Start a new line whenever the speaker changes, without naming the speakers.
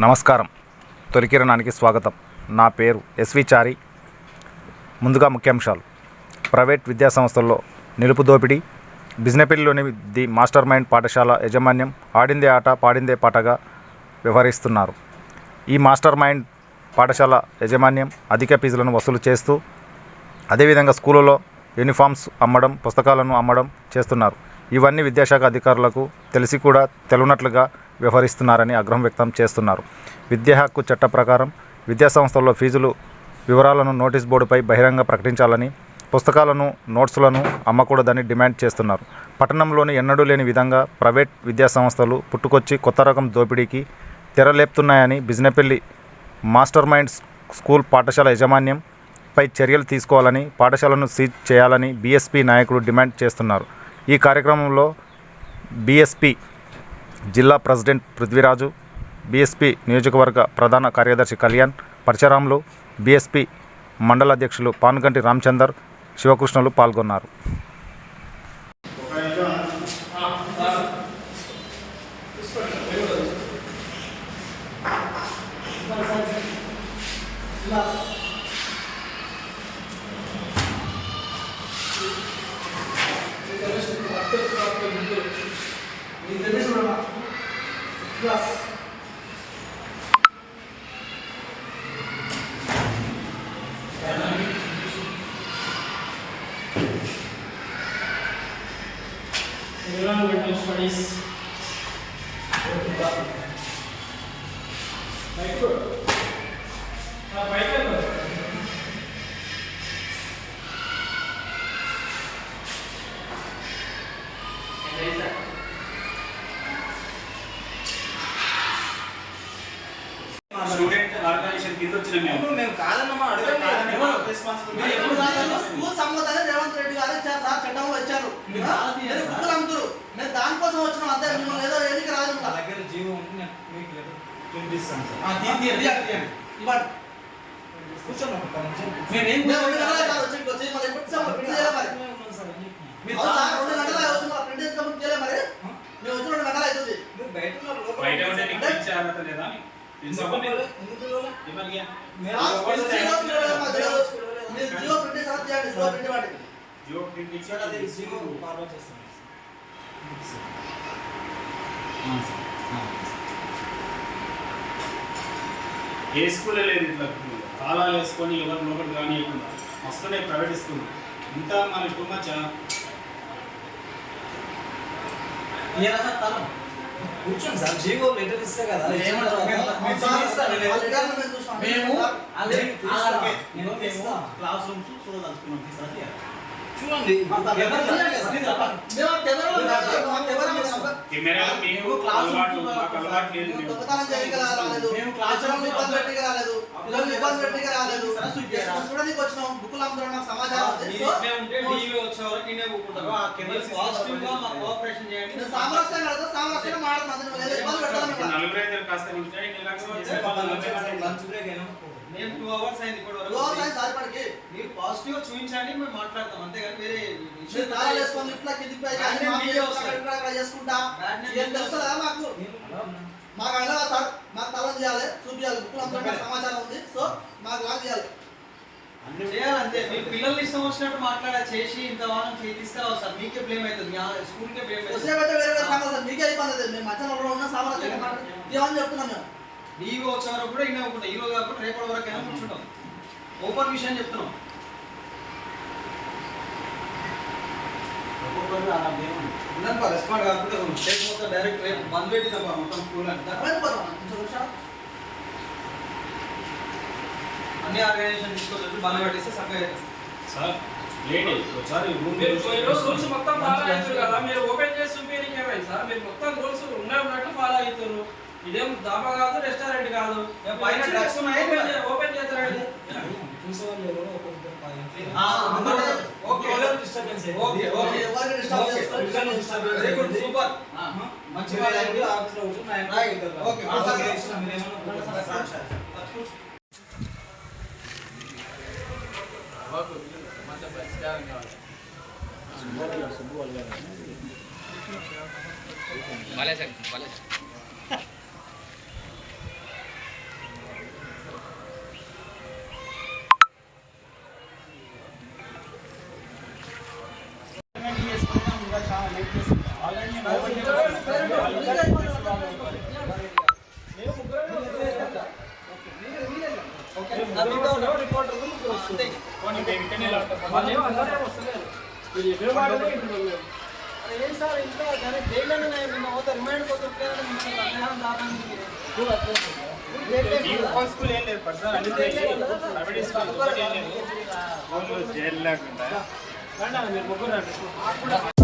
నమస్కారం. తొలికిరణానికి స్వాగతం. నా పేరు ఎస్వి చారి. ముందుగా ముఖ్యాంశాలు. ప్రైవేట్ విద్యా సంస్థల్లో నిలుపు దోపిడీ బిజినెపల్లిలోని ది మాస్టర్ మైండ్ పాఠశాల యాజమాన్యం ఆడిందే ఆట పాడిందే పాటగా వ్యవహరిస్తున్నారు. ఈ మాస్టర్ మైండ్ పాఠశాల యాజమాన్యం అధిక ఫీజులను వసూలు చేస్తూ అదేవిధంగా స్కూళ్ళలో యూనిఫామ్స్ అమ్మడం పుస్తకాలను అమ్మడం చేస్తున్నారు. ఇవన్నీ విద్యాశాఖ అధికారులకు తెలిసి కూడా తెలియనట్లుగా వ్యవహరిస్తున్నారని ఆగ్రహం వ్యక్తం చేస్తున్నారు. విద్యా హక్కు చట్ట ప్రకారం విద్యాసంస్థల్లో ఫీజులు వివరాలను నోటీస్ బోర్డుపై బహిరంగ ప్రకటించాలని పుస్తకాలను నోట్స్లను అమ్మకూడదని డిమాండ్ చేస్తున్నారు. పట్టణంలోని ఎన్నడూ లేని విధంగా ప్రైవేట్ విద్యాసంస్థలు పుట్టుకొచ్చి కొత్త రకం దోపిడీకి తెరలేపుతున్నాయని బిజినపల్లి మాస్టర్ మైండ్ స్కూల్ పాఠశాల యాజమాన్యం పై చర్యలు తీసుకోవాలని పాఠశాలను సీజ్ చేయాలని బీఎస్పీ నాయకులు డిమాండ్ చేస్తున్నారు. ఈ కార్యక్రమంలో బీఎస్పీ జిల్లా ప్రెసిడెంట్ పృథ్వీరాజు బీఎస్పీ నియోజకవర్గ ప్రధాన కార్యదర్శి కళ్యాణ్ పరశురాములు బీఎస్పీ మండల అధ్యక్షులు పానుగంటి రామచందర్ శివకృష్ణులు పాల్గొన్నారు.
きま
す2ラウンドの下です。はい、వచ్చిన మేము
మేము కాదన్నమా అడగండి.
కాదని
ఎవరు?
responsibility
మీరు
ఎవరు?
ఎప్పుడు కాదన్నా? స్కూల్ సంబంధాన్ని రేవంత్ రెడ్డి గారు ఇచ్చారు సార్ చట్టంలో ఇచ్చారు
మీరు
ఆ?
కాదు
మీరు
సార్.
బుక్కులు అమ్ముతురు మేము దానికోసం వచ్చినాం అంతే మిమ్మల్ని ఏదో ఏదికి రాదు
నా దగ్గర జీవో ఉంది నేను మీకు లెటర్ పంపిస్తాను సార్
ఆ, తీయండి, తీయండి, తీయండి. ఇవ్వండి.
కూర్చోండి ఒక్క నిమిషం.
మేమేం
మేము రెండు గంటలే సార్ వచ్చి వచ్చి మళ్ళీ ఎప్పుడు ఇస్తాం? ప్రింట్ చేయలే మరి
మీరు
అవును సార్ రెండు గంటలే వచ్చి మళ్ళీ ప్రింట్ చేసి సబ్మిట్ చేయలే మరి మేము వచ్చి రెండు గంటలు అవుతుంది
మీరు బయట బయట ఉంటే నీకు ఇచ్చే అర్హత లేదా అని. ప్రిన్సిపల్ ని- ఎవరికి?
ఆ, మీరు జీరో పిలవలేదు, మాకు తెలియదు. మీరు జీరో ప్రింట్ చేసి సబ్మిట్ చేయండి జీరో ప్రింట్ ఇవ్వండి
జియో ప్రింట్ ఇచ్చి అది జీవో ఫార్వర్డ్ చేస్తాను. ఏ స్కూల్ లేదు ఇట్లా తాళాలు వేసుకొని ఎవరు లోపలికి రానియకుండా వస్తున్నాయి ప్రైవేట్ స్కూల్ ఇంత మన టూ మచ్
కూర్చోండి సార్. జీవో లెటర్ ఇస్తే కదా.
సార్, మేము సార్.
Class rooms చూడదలుచుకున్నాం. తీసుకురా
చూడండి
మేము కెమెరాలో కాదు, మాకు
అలవాటు లేదు
మేము రాలేదు
మేము క్లాస్
క్లాస్ రూమ్ ఇబ్బంది పెట్టడానికి రాలేదు ఇబ్బంది చూడడానికి వచ్చినాం బుక్కులు అమ్ముతున్నాం నాకు సమాచారం నేను సామరస్యం
ఇప్పుడు అయితే కాస్త.
లంచ్ బ్రేక్ అయినా
మేము అవర్స్ అయింది
సార్పడికి
మీరు పాజిటివ్ చూపించండి మేము మాట్లాడతాం. అంతేగాని వేరే
మీరు తాళాలు వేసుకొని ఇట్లా కిందికి పైకి అన్ని
మీడియా
అక్కడ చేసుకుంటా. ఏం తెలుస్తుందా మాకు? మాకు అయినా సార్? మాకు తలం చేయాలి చూపించాలి. సమాచారం ఉంది. సో మాకు లాగ్ చేయాలి.
అన్ని చేయాలి అంతే. మీ పిల్లల్ని ఇష్టం వచ్చినట్టు మాట్లాడా చేసి ఇంత వారం తీసుకురావు సార్. మీకే బ్లేమ్ అవుతుంది. మీ స్కూల్ కే బ్లేమ్ అవుతుంది.
వేరే మీకే ఇబ్బంది మేము మధ్యాహ్నం ఉన్న ఏమని చెప్తున్నాం మేము.
డీవీ వచ్చే వరకు కూడా ఇన్నే ఒప్పుకుంటాం ఈ రోజు కాకుండా రేపటి వరకు అయినా కూర్చుంటాం. ఓపెన్ విషయం చెప్తున్నాం. ఉందని రెస్పాండ్ మొత్తం డైరెక్ట్ రేపు బంద్ పెట్టి తప్ప మొత్తం స్కూల్
నిమిషాలు.
అన్ని ఆర్గనైజేషన్ తీసుకొచ్చి బంద్ పెట్టిస్తే చక్కగా
సార్ లేడీ ఒకసారి రూమ్
మీరు రూల్స్ మొత్తం ఫాలో అవుతారు కదా. మీరు ఓపెన్ చేసి ఏమైంది సార్? మీరు మొత్తం రూల్స్ ఉన్నాయి ఉన్నట్టు ఫాలో అవుతారు ఇదేం దాబా కాదు రెస్టారెంట్ కాదు.
పైన
ఓపెన్ చేస్తారండి
చూసేవాళ్ళు ఎవరో ఒకరికి
ఆ, అందరూ-
ఏం
సార్ ఇంకా కానీ జైల్లోనే నిన్న పోతే రిమైండ్ పోతుంటారు అన్యాయం దాదాపు
జైలు లేకుండా మీరు